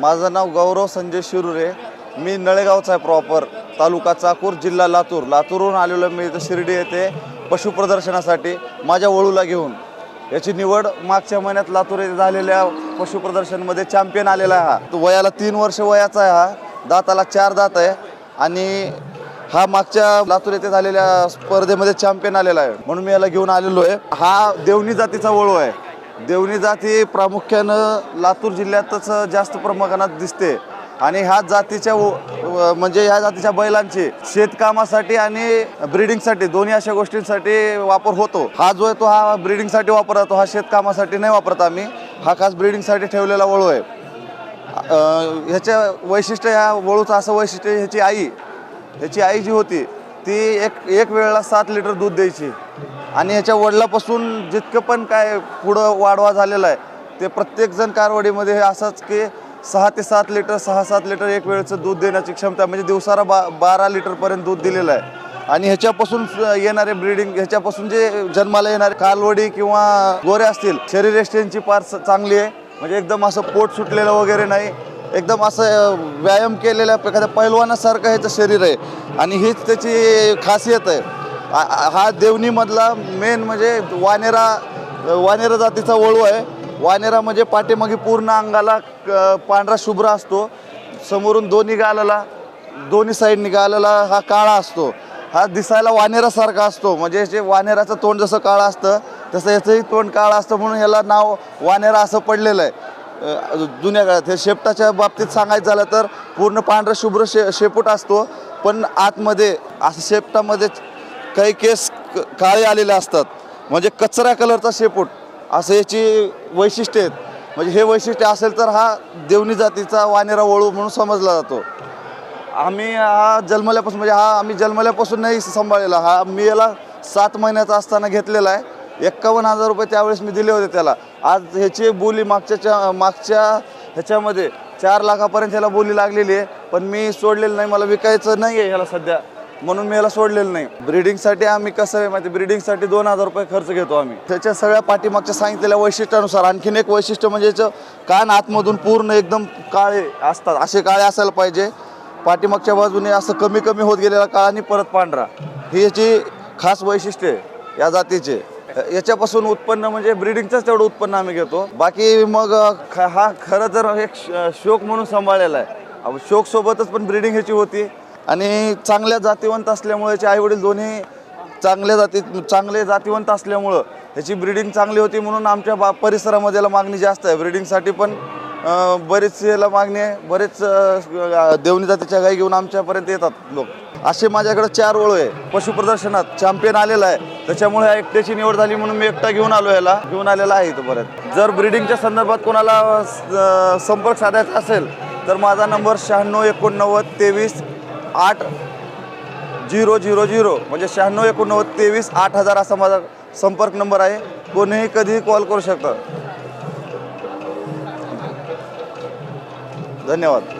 माझं नाव गौरव संजय शिरुरे. मी नळेगावचा आहे प्रॉपर तालुका चाकूर जिल्हा लातूर. लातूरहून आलेलो मी इथं शिर्डी येथे पशु प्रदर्शनासाठी माझ्या वळूला घेऊन. याची निवड मागच्या महिन्यात लातूर येथे झालेल्या पशु प्रदर्शनमध्ये चॅम्पियन आलेला आहे हा. तो वयाला तीन वर्ष वयाचा आहे हा. दाताला चार दात आहे. आणि हा मागच्या लातूर येथे झालेल्या स्पर्धेमध्ये चॅम्पियन आलेला आहे. म्हणून मी याला घेऊन आलेलो आहे. हा देवणी जातीचा वळू आहे. देवणी जात ही प्रामुख्यानं लातूर जिल्ह्यातच जास्त प्रमाणात दिसते. आणि ह्या जातीच्या व- म्हणजे ह्या जातीच्या बैलांची शेतकामासाठी आणि ब्रिडिंगसाठी दोन्ही अशा गोष्टींसाठी वापर होतो. हा जो आहे तो हा ब्रिडिंगसाठी वापरतो हा शेतकामासाठी नाही वापरत आम्ही. हा खास ब्रिडिंगसाठी ठेवलेला वळू आहे. ह्याच्या वैशिष्ट्य ह्या वळूचं असं वैशिष्ट्य ह्याची आई ह्याची आई जी होती ती एक एक वेळेला सात लिटर दूध द्यायची. आणि ह्याच्या वडिलापासून जितकं पण काय पुढं वाढवा झालेला आहे ते प्रत्येकजण कारवाडीमध्ये हे असंच की सहा ते सात लिटर सहा सात लिटर एक वेळचं दूध देण्याची क्षमता म्हणजे दिवसाला बा बारा लिटरपर्यंत दूध दिलेलं आहे. आणि ह्याच्यापासून येणारे ब्रीडिंग ह्याच्यापासून जे जन्माला येणारे कालवडी किंवा गोरे असतील शरीरयष्टींची फार स- चांगली आहे. म्हणजे एकदम असं पोट सुटलेलं वगैरे नाही. एकदम असं व्यायाम केलेल्या एखाद्या पैलवानासारखं ह्याचं शरीर आहे. आणि हीच त्याची खासियत आहे. हा देवणीमधला मेन म्हणजे वानेरा वानेरा जातीचा वळू आहे. वानेरा म्हणजे पाठीमागे पूर्ण अंगाला क- पांढरा शुभ्र असतो. समोरून दोन्ही गालाला दोन्ही साईडनी गालाला हा काळा असतो. हा दिसायला वानेरासारखा असतो. म्हणजे जे वानेराचं तोंड जसं काळं असतं तसं याचंही तोंड काळं असतं म्हणून ह्याला नाव वानेरा असं पडलेलं आहे. जुन्या काळात हे शेपटाच्या बाबतीत सांगायचं झालं तर पूर्ण पांढरा शुभ्र शे शेपूट असतो. पण आतमध्ये असं शेपटामध्ये काही केस क- काळे आलेले असतात. म्हणजे कचरा कलरचा शेपूट असं याची वैशिष्ट्य आहेत. म्हणजे हे वैशिष्ट्य असेल तर हा देवणी जातीचा वानेरा वळू म्हणून समजला जातो. आम्ही हा जन्मल्यापासून म्हणजे हा आम्ही जन्मल्यापासून नाही सांभाळलेला हा मी याला सात महिन्याचा असताना घेतलेला आहे. एक्कावन्न हजार रुपये त्यावेळेस मी दिले होते त्याला. आज ह्याची बोली मागच्या मागच्या ह्याच्यामध्ये चार लाखापर्यंत ह्याला बोली लागलेली आहे. पण मी सोडलेलं नाही मला विकायचं नाही आहे ह्याला सध्या. म्हणून मी याला सोडलेलं नाही. ब्रिडिंगसाठी आम्ही कसं आहे माहिती ब्रिडिंगसाठी दोन हजार रुपये खर्च घेतो आम्ही. त्याच्या सगळ्या पाठीमागच्या सांगितलेल्या वैशिष्ट्यानुसार आणखीन एक वैशिष्ट्य म्हणजे कान आतमधून पूर्ण एकदम काळे असतात. असे काळे असायला पाहिजे. पाठीमागच्या बाजूने असं कमी कमी होत गेलेला काळा आणि परत पांढरा. ही याची खास वैशिष्ट्य आहे या जातीचे. याच्यापासून उत्पन्न म्हणजे ब्रिडिंगचंच तेवढं उत्पन्न आम्ही घेतो. बाकी मग ख- हा खरं तर एक श- शौक म्हणून सांभाळलेला आहे. शोकसोबतच पण ब्रिडिंग ह्याची होती. आणि चांगल्या जातीवंत असल्यामुळे याचे आईवडील दोन्ही चांगल्या जाती चांगले जातीवंत असल्यामुळं ह्याची ब्रिडिंग चांगली होती म्हणून आमच्या बा परिसरामध्ये याला मागणी जास्त आहे. ब्रिडिंगसाठी पण बरेच याला मागणी आहे. बरेच देवणी जातीच्या गाई घेऊन आमच्यापर्यंत येतात लोक. असे माझ्याकडे चार ओळ आहे. पशु प्रदर्शनात चॅम्पियन आलेला आहे. त्याच्यामुळे ह्या एकट्याची निवड झाली म्हणून मी एकटा घेऊन आलो याला. घेऊन आलेला आहे परत जर ब्रिडिंगच्या संदर्भात कोणाला संपर्क साधायचा असेल तर माझा नंबर शहाण्णव एकोणनव्वद तेवीस आठ झिरो झिरो झिरो म्हणजे शहाण्णव एकोणनव्वद तेवीस आठ हजार असा माझा संपर्क नंबर आहे. कोणीही कधीही कॉल करू शकतं. धन्यवाद.